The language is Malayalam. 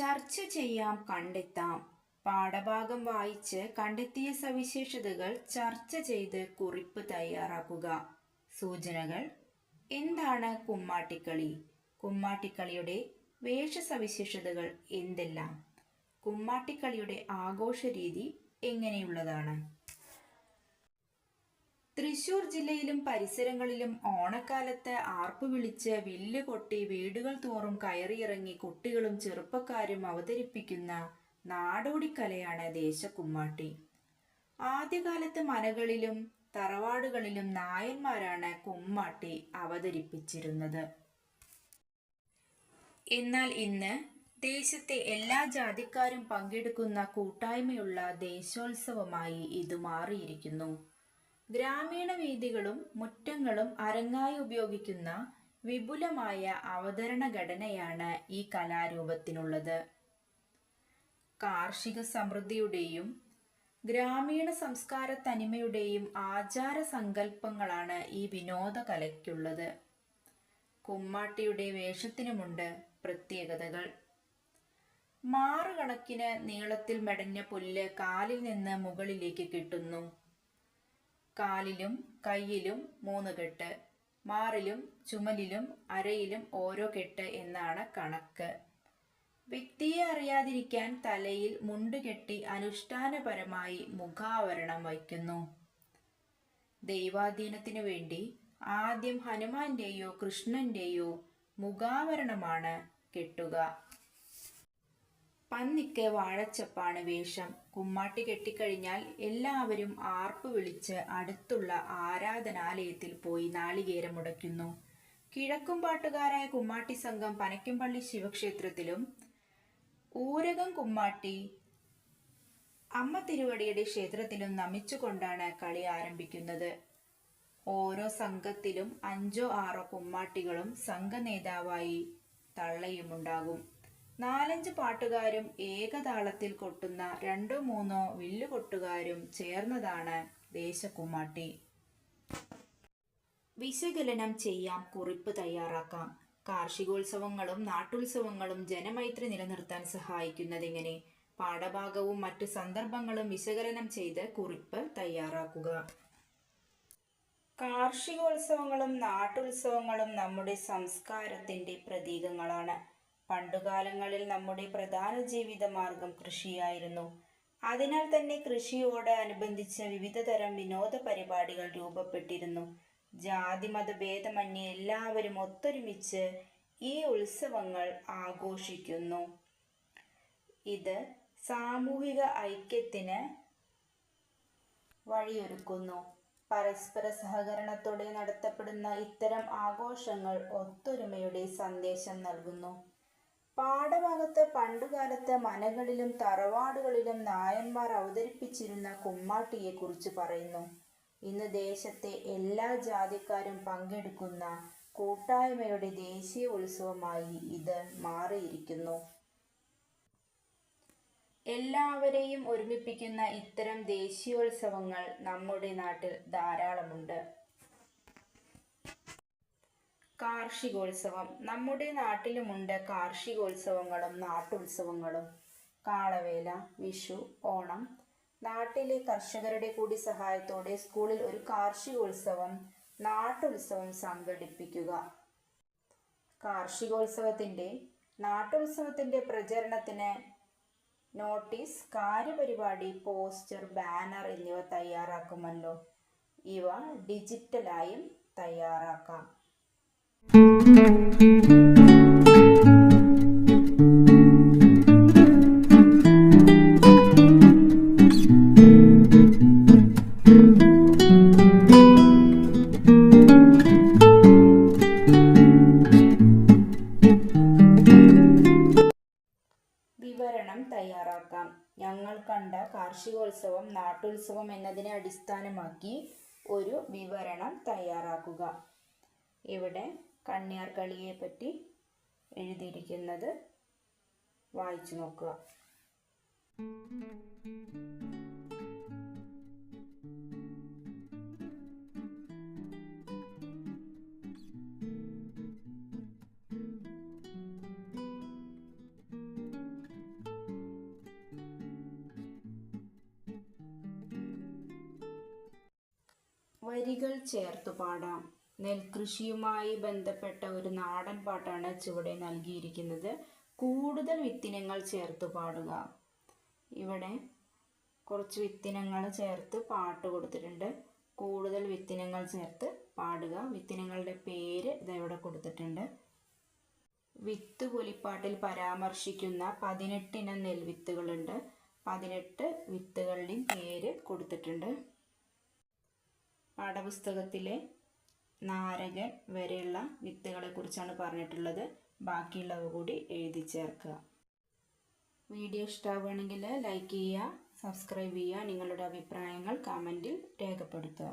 ചർച്ച ചെയ്യാം കണ്ടെത്താം. പാഠഭാഗം വായിച്ച് കണ്ടെത്തിയ സവിശേഷതകൾ ചർച്ച ചെയ്ത് കുറിപ്പ് തയ്യാറാക്കുക. സൂചനകൾ. എന്താണ് കുമ്മാട്ടിക്കളി? കുമ്മാട്ടിക്കളിയുടെ വേഷസവിശേഷതകൾ എന്തെല്ലാം? കുമ്മാട്ടിക്കളിയുടെ ആഘോഷ രീതി എങ്ങനെയുള്ളതാണ്? തൃശൂർ ജില്ലയിലും പരിസരങ്ങളിലും ഓണക്കാലത്ത് ആർപ്പ് വിളിച്ച് വില്ല് കൊട്ടി വീടുകൾ തോറും കയറിയിറങ്ങി കുട്ടികളും ചെറുപ്പക്കാരും അവതരിപ്പിക്കുന്ന നാടോടിക്കലയാണ് ദേശക്കുമ്മാട്ടി ആദ്യകാലത്ത് മനകളിലും തറവാടുകളിലും നായന്മാരാണ് കുമ്മാട്ടി അവതരിപ്പിച്ചിരുന്നത്. എന്നാൽ ഇന്ന് ദേശത്തെ എല്ലാ ജാതിക്കാരും പങ്കെടുക്കുന്ന കൂട്ടായ്മയുള്ള ദേശോത്സവമായി ഇത് മാറിയിരിക്കുന്നു. ഗ്രാമീണ വീഥികളും മുറ്റങ്ങളും അരങ്ങായി ഉപയോഗിക്കുന്ന വിപുലമായ അവതരണ ഘടനയാണ് ഈ കലാരൂപത്തിനുള്ളത്. കാർഷിക സമൃദ്ധിയുടെയും ഗ്രാമീണ സംസ്കാര തനിമയുടെയും ആചാര സങ്കല്പങ്ങളാണ് ഈ വിനോദ കലയ്ക്കുള്ളത്. കുമ്മാട്ടിയുടെ വേഷത്തിനുമുണ്ട് പ്രത്യേകതകൾ. മാറുകണക്കിന് നീളത്തിൽ മെടഞ്ഞ പുല്ല് കാലിൽ നിന്ന് മുകളിലേക്ക് കിട്ടുന്നു. കാലിലും കയ്യിലും മൂന്ന് കെട്ട് മാറിലും ചുമലിലും അരയിലും ഓരോ കെട്ട് എന്നാണ് കണക്ക്. വ്യക്തിയെ അറിയാതിരിക്കാൻ തലയിൽ മുണ്ടുകെട്ടി അനുഷ്ഠാനപരമായി മുഖാവരണം വയ്ക്കുന്നു. ദൈവാധീനത്തിനു വേണ്ടി ആദ്യം ഹനുമാന്റെയോ കൃഷ്ണന്റെയോ മുഖാവരണമാണ് കെട്ടുക. പന്നിക്ക് വാഴച്ചപ്പാണ് വേഷം. കുമ്മാട്ടി കെട്ടിക്കഴിഞ്ഞാൽ എല്ലാവരും ആർപ്പ് വിളിച്ച് അടുത്തുള്ള ആരാധനാലയത്തിൽ പോയി നാളികേരം മുടയ്ക്കുന്നു. കിഴക്കുംപാട്ടുകാരായ കുമ്മാട്ടി സംഘം പനയ്ക്കുംപള്ളി ശിവക്ഷേത്രത്തിലും ഊരകം കുമ്മാട്ടി അമ്മ തിരുവടിയുടെ ക്ഷേത്രത്തിലും നമിച്ചുകൊണ്ടാണ് കളി ആരംഭിക്കുന്നത്. ഓരോ സംഘത്തിലും അഞ്ചോ ആറോ കുമ്മാട്ടികളും സംഘ നേതാവായി തള്ളയുമുണ്ടാകും. നാലഞ്ച് പാട്ടുകാരും ഏകതാളത്തിൽ കൊട്ടുന്ന രണ്ടോ മൂന്നോ വില്ലുകൊട്ടുകാരും ചേർന്നതാണ് ദേശകുമാട്ടി. വിശകലനം ചെയ്യാം കുറിപ്പ് തയ്യാറാക്കാം. കാർഷികോത്സവങ്ങളും നാട്ടുത്സവങ്ങളും ജനമൈത്രി നിലനിർത്താൻ സഹായിക്കുന്നതെങ്ങനെ? പാഠഭാഗവും മറ്റു സന്ദർഭങ്ങളും വിശകലനം ചെയ്ത് കുറിപ്പ് തയ്യാറാക്കുക. കാർഷികോത്സവങ്ങളും നാട്ടുത്സവങ്ങളും നമ്മുടെ സംസ്കാരത്തിന്റെ പ്രതീകങ്ങളാണ്. പണ്ടുകാലങ്ങളിൽ നമ്മുടെ പ്രധാന ജീവിത മാർഗം കൃഷിയായിരുന്നു. അതിനാൽ തന്നെ കൃഷിയോട് അനുബന്ധിച്ച് വിവിധ തരം വിനോദ പരിപാടികൾ രൂപപ്പെട്ടിരുന്നു. ജാതി മതഭേദമന്യേ എല്ലാവരും ഒത്തൊരുമിച്ച് ഈ ഉത്സവങ്ങൾ ആഘോഷിക്കുന്നു. ഇത് സാമൂഹിക ഐക്യത്തിന് വഴിയൊരുക്കുന്നു. പരസ്പര സഹകരണത്തോടെ നടത്തപ്പെടുന്ന ഇത്തരം ആഘോഷങ്ങൾ ഒത്തൊരുമയുടെ സന്ദേശം നൽകുന്നു. പാഠഭാഗത്ത് പണ്ടുകാലത്ത് മനകളിലും തറവാടുകളിലും നായന്മാർ അവതരിപ്പിച്ചിരുന്ന കുമ്മാട്ടിയെക്കുറിച്ച് പറയുന്നു. ഇന്ന് ദേശത്തെ എല്ലാ ജാതിക്കാരും പങ്കെടുക്കുന്ന കൂട്ടായ്മയുടെ ദേശീയ ഉത്സവമായി ഇത് മാറിയിരിക്കുന്നു. എല്ലാവരെയും ഒരുമിപ്പിക്കുന്ന ഇത്തരം ദേശീയോത്സവങ്ങൾ നമ്മുടെ നാട്ടിൽ ധാരാളമുണ്ട്. കാർഷികോത്സവം. നമ്മുടെ നാട്ടിലുമുണ്ട് കാർഷികോത്സവങ്ങളും നാട്ടുത്സവങ്ങളും. കാളവേല വിഷു ഓണം. നാട്ടിലെ കർഷകരുടെ കൂടി സഹായത്തോടെ സ്കൂളിൽ ഒരു കാർഷികോത്സവം നാട്ടുത്സവം സംഘടിപ്പിക്കുക. കാർഷികോത്സവത്തിന്റെ നാട്ടുത്സവത്തിന്റെ പ്രചരണത്തിന് നോട്ടീസ് കാര്യപരിപാടി പോസ്റ്റർ ബാനർ എന്നിവ തയ്യാറാക്കുമല്ലോ. ഇവ ഡിജിറ്റലായും തയ്യാറാക്കാം. തയ്യാറാക്കാം. ഞങ്ങൾ കണ്ട കാർഷികോത്സവം നാട്ടുത്സവം എന്നതിനെ അടിസ്ഥാനമാക്കി ഒരു വിവരണം തയ്യാറാക്കുക. ഇവിടെ കണ്ണിയാർ കളിയെ പറ്റി എഴുതിയിരിക്കുന്നത് വായിച്ചു നോക്കുക. വരികൾ ചേർത്ത് പാടാം. നെൽകൃഷിയുമായി ബന്ധപ്പെട്ട ഒരു നാടൻ പാട്ടാണ് ചുവടെ നൽകിയിരിക്കുന്നത്. കൂടുതൽ വിത്തിനങ്ങൾ ചേർത്ത് പാടുക. ഇവിടെ കുറച്ച് വിത്തിനങ്ങൾ ചേർത്ത് പാട്ട് കൊടുത്തിട്ടുണ്ട്. കൂടുതൽ വിത്തിനങ്ങൾ ചേർത്ത് പാടുക. വിത്തിനങ്ങളുടെ പേര് ഇതവിടെ കൊടുത്തിട്ടുണ്ട്. വിത്ത് പൊലിപ്പാട്ടിൽ പരാമർശിക്കുന്ന പതിനെട്ടിനം നെൽവിത്തുകളുണ്ട്. പതിനെട്ട് വിത്തുകളുടെയും പേര് കൊടുത്തിട്ടുണ്ട്. പാഠപുസ്തകത്തിലെ നാരകൻ വരെയുള്ള വിത്തുകളെക്കുറിച്ചാണ് പറഞ്ഞിട്ടുള്ളത്. ബാക്കിയുള്ളവ കൂടി എഴുതി ചേർക്കുക. വീഡിയോ ഇഷ്ടമാവുകയാണെങ്കിൽ ലൈക്ക് ചെയ്യുക സബ്സ്ക്രൈബ് ചെയ്യുക നിങ്ങളുടെ അഭിപ്രായങ്ങൾ കമന്റിൽ രേഖപ്പെടുത്തുക.